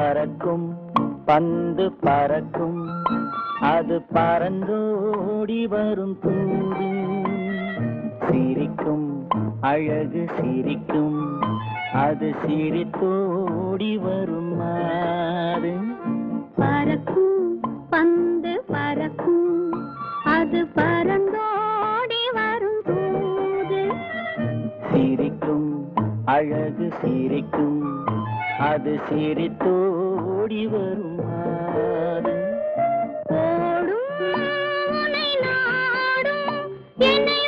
பறக்கும் பந்து பறக்கும். அது பறந்தோடி வரும் தூது சிரிக்கும் அழகு சிரிக்கும். அது சிரித்தோடி வரும் மாறு. பறக்கும் பந்து பறக்கும். அது பறந்தோடி வரும் தூது. சிரிக்கும் அழகு சிரிக்கும். அது சிரித்தோடி வரும் மாறு ஓடும் உன்னை நாடும் என்னை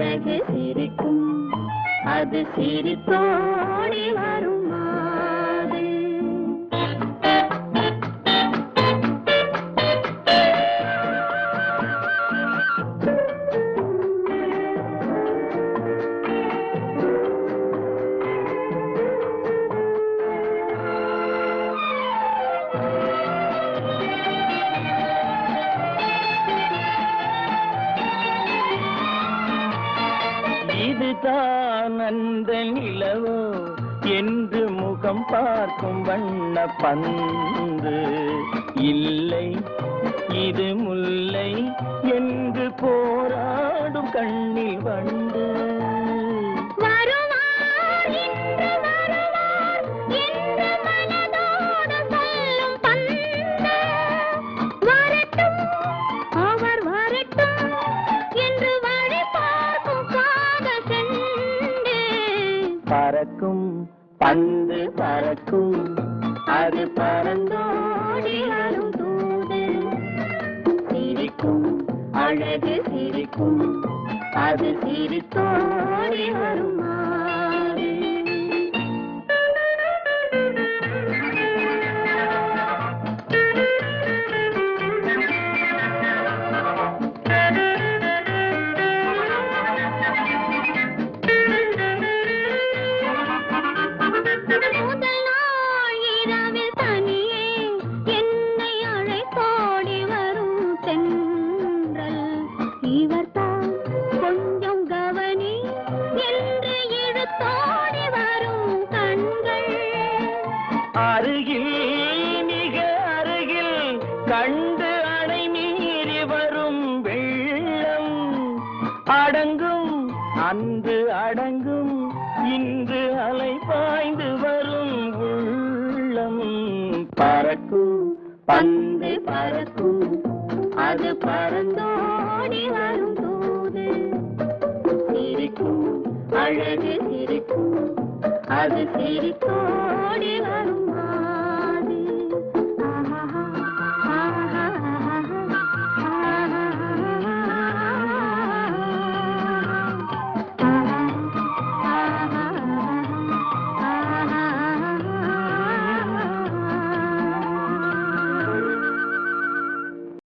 அழகு சிரிக்கும். அது சிரித்தோடி இதுதான் அந்த நிலவோ என்று முகம் பார்க்கும் வண்ண பந்து. பந்து பறக்கும். அது பறந்தோடி வரும் தூது. சிரிக்கும் அழகு சிரிக்கும். அது சிரித்தோடி வருமா அருகில் மிக அருகில் கண்டு அணை மீறி வரும் வெள்ளம். அடங்கும் அன்று அடங்கும் இன்று அலை பாய்ந்து வரும் உள்ளம். பறக்கும் பந்து பறக்கும் அது பறந்தோடி வரும் தூது. சிரிக்கும் அழகு சிரிக்கும் அது சிரித்தோடி வரும்